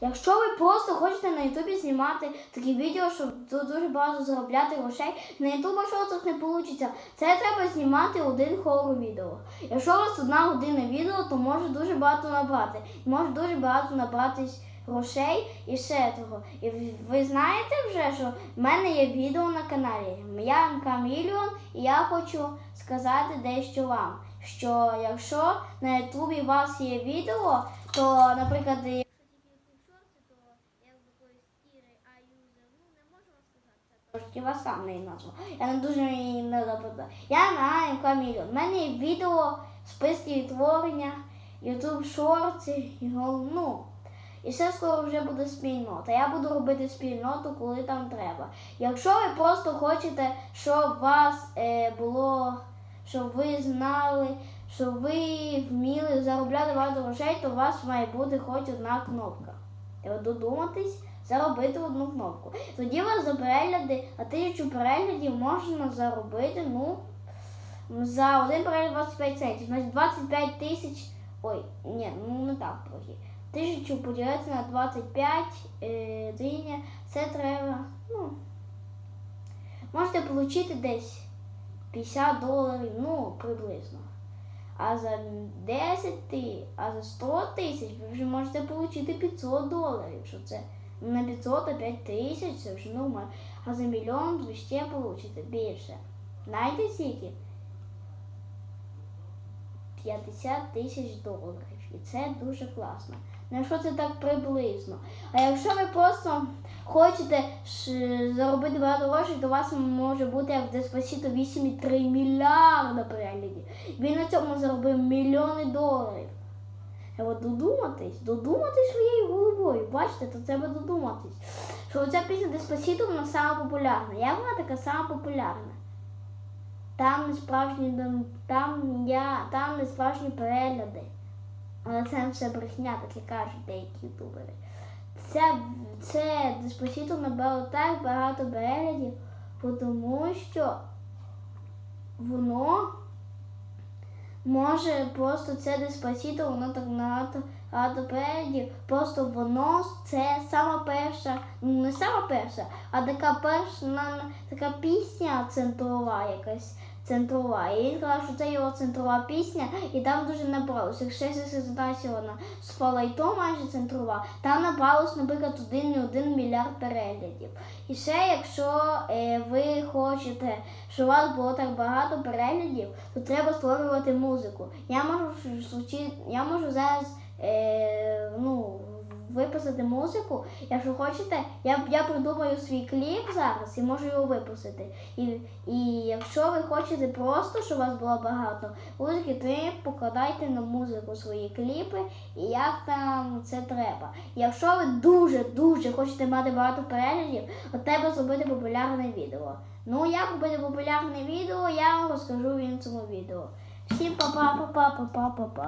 Якщо ви просто хочете на Ютубі знімати такі відео, щоб тут дуже багато заробляти грошей, на Ютуба шоцах не вийде. Це треба знімати один хоррор відео. Якщо у вас одна година відео, то може дуже багато набрати. Може дуже багато набратись грошей і ще того. І ви знаєте вже, що в мене є відео на каналі. Я МК Мільйон, і я хочу сказати дещо вам. Що якщо на Ютубі у вас є відео, то, наприклад, якщо тільки YouTube шорти, то якби якоїсь Іри Аюзер, ну не можу вам сказати це. Трошки сам не назву. Я не дуже її не запитаю. Я на Мільйон. У мене є відео, списки відтворення, YouTube шорти, ну. І все скоро вже буде спільнота. Я буду робити спільноту, коли там треба. Якщо ви просто хочете, щоб вас е, було, щоб ви знали, щоб ви вміли заробляти багато грошей, то у вас має бути хоч одна кнопка. От додуматись заробити одну кнопку. Тоді вас за перегляди, а тисячу переглядів можна заробити, ну, за один перегляд 25 центів. Значить 25 тисяч. Ой, ні, ну не так трохи. Тисячу поділити на 25 е, це треба, ну, можете отримати десь 50 доларів, ну, приблизно. А за 10 ти, а за 100 тисяч ви вже можете отримати 500 доларів, що це на 500 а 5 тисяч, це вже нормально. А за мільйон ви ще отримаєте більше. Знаєте скільки? 50 тисяч доларів. І це дуже класно. Ну, якщо це так приблизно. А якщо ви просто хочете заробити багато грошей, то у вас може бути як в Despacito 8,3 мільярда переглядів. Він на цьому заробив мільйони доларів. А от додуматись, додуматись своєю головою. Бачите, то треба додуматись. Що оця пісня Despacito, вона сама популярна. Як вона така сама популярна? Там не справжні там я там не справжні перегляди. Але це все брехня, так і кажуть деякі ютубери. Це, це Деспосіто набрало так багато переглядів, тому що воно може просто це деспасіто, воно так на атопеді, просто воно це сама перша, ну не сама перша, а така перша така пісня центрова якась центрова. І він сказав, що це його центрова пісня, і там дуже набралося. Якщо я задача вона спала і то майже центрова, там набралось, наприклад, 1,1 мільярд переглядів. І ще, якщо е, ви хочете, щоб у вас було так багато переглядів, то треба створювати музику. Я можу звучи- я можу зараз е, ну, виписати музику. Якщо хочете, я, я придумаю свій кліп зараз і можу його випустити. І, і якщо ви хочете просто, щоб у вас було багато музики, то покладайте на музику свої кліпи і як там це треба. Якщо ви дуже-дуже хочете мати багато переглядів, то треба зробити популярне відео. Ну, як робити популярне відео, я вам розкажу в іншому відео. Всім па-па, па-па, па-па, па-па.